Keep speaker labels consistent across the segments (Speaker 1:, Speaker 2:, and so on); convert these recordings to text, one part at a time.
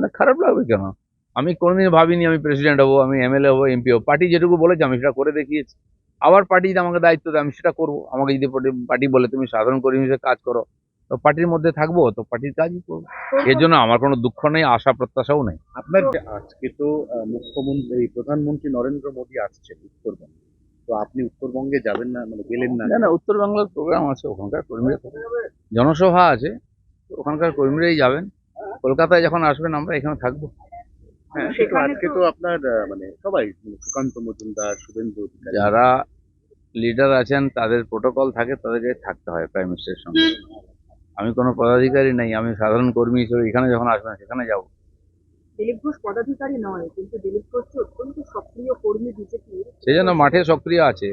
Speaker 1: মানে খারাপ লাগবে কেন? আমি কোনোদিন ভাবিনি আমি প্রেসিডেন্ট হব আমি এমএলএ হব এমপি হব। পার্টি যেটুকু বলেছে আমি সেটা করে দেখিয়েছি। আবার পার্টি যদি আমাকে দায়িত্ব দেয় আমি সেটা করব। আমাকে যদি পার্টি বলে তুমি সাধারণ কর্মী হিসেবে কাজ করো তো পার্টির মধ্যে থাকব তো পার্টির কাজই করব। এর জন্য আমার কোনো দুঃখ নেই আশা প্রত্যাশাও নেই।
Speaker 2: আপনার আজকে তো মুখ্যমন্ত্রী প্রধানমন্ত্রী নরেন্দ্র মোদী আসছেন উত্তরবঙ্গে। তো আপনি উত্তরবঙ্গে যাবেন না মানে গেলেন না?
Speaker 1: না না উত্তর বাংলার প্রোগ্রাম আছে ওখানকার কর্মীরা। জনসভা আছে তো ওখানকার কর্মীরাই যাবেন। কলকাতায় যখন আসবেন আমরা এখানে থাকব।
Speaker 2: হ্যাঁ আজকে তো আপনার মানে সবাই মানে সুকান্ত মজুমদার শুভেন্দু
Speaker 1: যারা লিডার আছেন তাদের প্রোটোকল থাকে তাদেরকে থাকতে হয় প্রাইম মিনিস্টারের সঙ্গে। আমি কোনো পদাধিকারী নেই আমি সাধারণ কর্মী হিসেবে এখানে যখন আসবেন সেখানে যাব।
Speaker 3: দিলীপ ঘোষ পদাধিকারী নয় কিন্তু দিলীপ ঘোষ অত্যন্ত সক্রিয় কর্মী বিজেপির।
Speaker 1: সেই জন্য মাঠে সক্রিয় আছে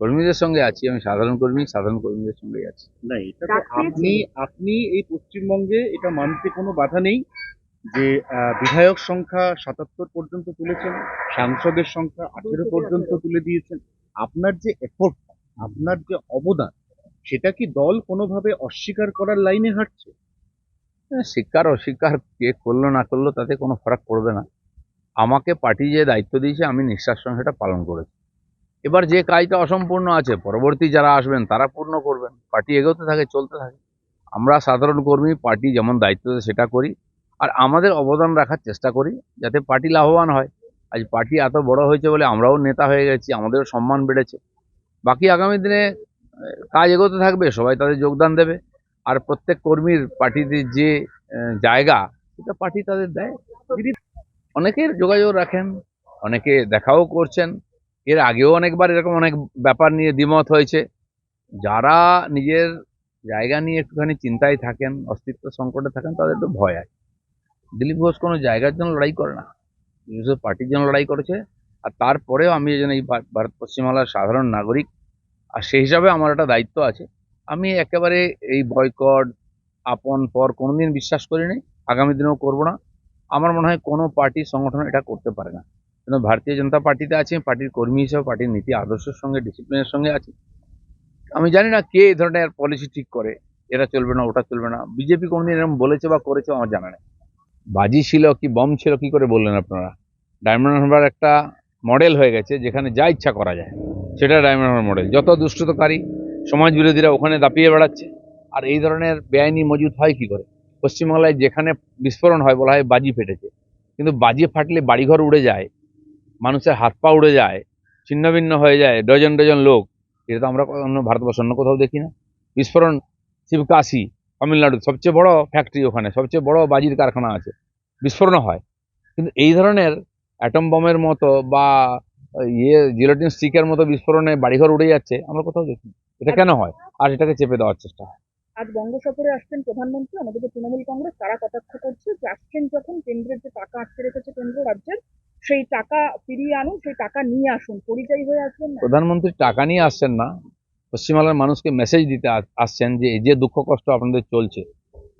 Speaker 1: কর্মীদের সঙ্গে আছি আমি সাধারণ কর্মী সাধারণ কর্মীদের সঙ্গে আছি।
Speaker 2: না এটা তো আপনি আপনি এই পশ্চিমবঙ্গে এটা মানতে কোনো বাধা নেই যে আহ, বিধায়ক সংখ্যা সাতাত্তর পর্যন্ত তুলেছেন সাংসদের সংখ্যা আঠেরো পর্যন্ত তুলে দিয়েছেন। আপনার যে এফোর্ট আপনার যে অবদান সেটা কি দল কোনোভাবে অস্বীকার করার লাইনে হাঁটছে?
Speaker 1: হ্যাঁ, স্বীকার অস্বীকার কে করল না করল তাতে কোনো ফারাক পড়বে না। আমাকে পার্টি যে দায়িত্ব দিয়েছে আমি নিঃশ্বাস সেটা পালন করেছি। এবার যে কাজটা অসম্পূর্ণ আছে, পরবর্তী যারা আসবেন, তারা পূর্ণ করবেন। পার্টি এগোতে থাকে, চলতে থাকে। আমরা সাধারণ কর্মী, পার্টি যেমন দায়িত্ব দেয় সেটা করি। আর আমাদের অবদান রাখার চেষ্টা করি, যাতে পার্টি লাভবান হয়। আজ পার্টি এত বড় হয়েছে বলে আমরাও নেতা হয়ে গেছি, আমাদেরও সম্মান বেড়েছে। বাকি আগামী দিনে কাজ এগোতে থাকবে, সবাই তাদের যোগদান দেবে। আর প্রত্যেক কর্মীর, পার্টিতে যে জায়গা, সেটা পার্টি তাদের দেয়। অনেকের যোগাযোগ রাখেন, অনেকে দেখাও করছেন। এর আগেও অনেকবার এরকম অনেক ব্যাপার নিয়ে দ্বিমত হয়েছে। যারা নিজের জায়গা নিয়ে একটুখানি চিন্তায় থাকেন, অস্তিত্ব সংকটে থাকেন, তাদের একটু ভয় আছে দিলীপ ঘোষ কোনো জায়গার জন্য লড়াই করে না। ঘোষ পার্টির জন্য লড়াই করেছে। আর তারপরেও আমি যেন এই ভারত পশ্চিমবাংলার সাধারণ নাগরিক। আর সেই হিসাবে আমার একটা দায়িত্ব আছে। আমি একেবারে এই বয়কট, আপন, পর কোনোদিন বিশ্বাস করিনি। আগামী দিনেও করব না। আমার মনে হয় কোনো পার্টি সংগঠন এটা করতে পারে না। কিন্তু ভারতীয় জনতা পার্টিতে আছে, পার্টির কর্মী হিসেবে, পার্টির নীতি আদর্শের সঙ্গে ডিসিপ্লিনের সঙ্গে আছে। আমি জানি না কে এই ধরনের পলিসি ঠিক করে এটা চলবে না, ওটা চলবে না। বিজেপি কোনোদিন এরকম বলেছে বা করেছে আমার জানা নেই। বাজি ছিল কি বম ছিল কি করে বললেন আপনারা? ডায়মন্ড হারবার একটা মডেল হয়ে গেছে, যেখানে যা ইচ্ছা করা যায়। সেটা ডায়মন্ড হারবার মডেল যত দুষ্টতাকারী সমাজ বিরোধীরা ওখানে দাপিয়ে বেড়াচ্ছে। আর এই ধরনের বেআইনি মজুদ হয় কি করে? পশ্চিমবাংলায় যেখানে বিস্ফোরণ হয় বলা হয় বাজি ফেটেছে। কিন্তু বাজি ফাটলে বাড়িঘর উড়ে যায় মানুষের হাত পা উড়ে যায়, ছিন্নভিন্ন হয়ে যায়, ডজন ডজন লোক। এটা তো আমরা অন্য ভারতবর্ষ অন্য কোথাও দেখি না। বিস্ফোরণ শিবকাশি তামিলনাড়ু, সবচেয়ে বড় ফ্যাক্টরি ওখানে, সবচেয়ে বড় বাজির কারখানা আছে। বিস্ফোরণ হয়। কিন্তু এই ধরনের অ্যাটম বমের মতো বা ইয়ে জিলোটিন স্টিকের মতো বিস্ফোরণে বাড়িঘর উড়ে যাচ্ছে, আমরা কোথাও দেখি এটা কেন হয়? আর এটাকে চেপে দেওয়ার চেষ্টা হয়।
Speaker 3: আজ বঙ্গ সফরে আসছেন প্রধানমন্ত্রী, আমাদের তৃণমূল কংগ্রেস, তারা কটাক্ষ করছে যে আসছেন যখন কেন্দ্রের যে টাকা আটকে রেখেছে কেন্দ্র রাজ্যের সেই টাকা ফিরিয়ে আনুন, সেই টাকা নিয়ে আসুন, পরিযায়ী হয়ে আসবেন
Speaker 1: প্রধানমন্ত্রী টাকা নিয়ে আসছেন না, পশ্চিমবাংলার মানুষকে মেসেজ দিতে আসছেন যে এই যে দুঃখ কষ্ট আপনাদের চলছে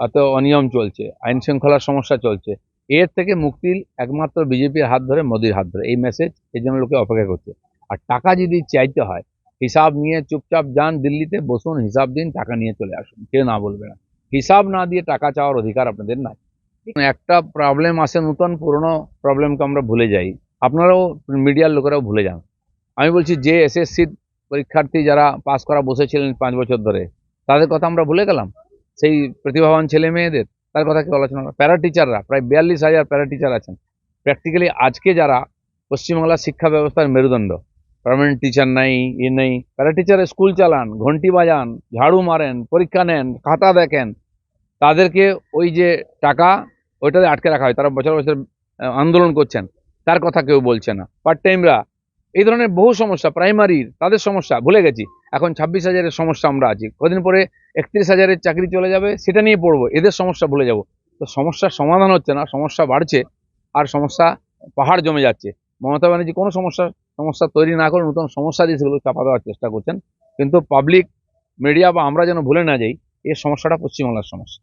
Speaker 1: এত অনিয়ম চলছে, আইন শৃঙ্খলার সমস্যা চলছে, এর থেকে মুক্তির একমাত্র বিজেপির হাত ধরে মোদির হাত ধরে। এই মেসেজ এই জন্য লোকে অপেক্ষা করছে। আর টাকা যদি চাইতে হয়, হিসাব নিয়ে চুপচাপ যান দিল্লিতে, বসুন, হিসাব দিন, টাকা নিয়ে চলে আসুন, কেউ না বলবে না। হিসাব না দিয়ে টাকা চাওয়ার অধিকার আপনাদের নাই। একটা প্রবলেম আসে নতুন, পুরনো প্রবলেমকে আমরা ভুলে যাই। আপনারাও মিডিয়ার লোকেরাও ভুলে যান। আমি বলছি, যে এসএসসির পরীক্ষার্থী যারা পাস করা বসেছিলেন পাঁচ বছর ধরে, তাদের কথা আমরা ভুলে গেলাম? সেই প্রতিভাবান ছেলে মেয়েদের, তার কথা কেউ আলোচনা প্যারা টিচাররা প্রায় বিয়াল্লিশ হাজার প্যারা টিচার আছেন। প্র্যাকটিক্যালি আজকে যারা পশ্চিমবাংলার শিক্ষা ব্যবস্থার মেরুদণ্ড পার্মানেন্ট টিচার নাই ই নেই প্যারা টিচারে স্কুল চালান ঘন্টি বাজান, ঝাড়ু মারেন, পরীক্ষা নেন, খাতা দেখেন, তাদেরকে ওই যে টাকা ওইটাতে আটকে রাখা হয়। তারা বছর বছর আন্দোলন করছেন। তার কথা কেউ বলছে না। পার্ট টাইমরা এই ধরনের বহু সমস্যা প্রাইমারির তাদের সমস্যা, ভুলে গেছি। এখন ছাব্বিশ হাজারের সমস্যা আমরা আছি। কদিন পরে একত্রিশ হাজারের চাকরি চলে যাবে, সেটা নিয়ে পড়ব। এদের সমস্যা ভুলে যাব। তো সমস্যার সমাধান হচ্ছে না, সমস্যা বাড়ছে, আর সমস্যা পাহাড় জমে যাচ্ছে। মমতা ব্যানার্জি কোনো সমস্যা সমস্যা তৈরি না করে নতুন সমস্যা দিয়ে সেগুলো চাপা দেওয়ার চেষ্টা করছেন। কিন্তু পাবলিক মিডিয়া বা আমরা যেন ভুলে না যাই, এই সমস্যাটা পশ্চিমবাংলার সমস্যা।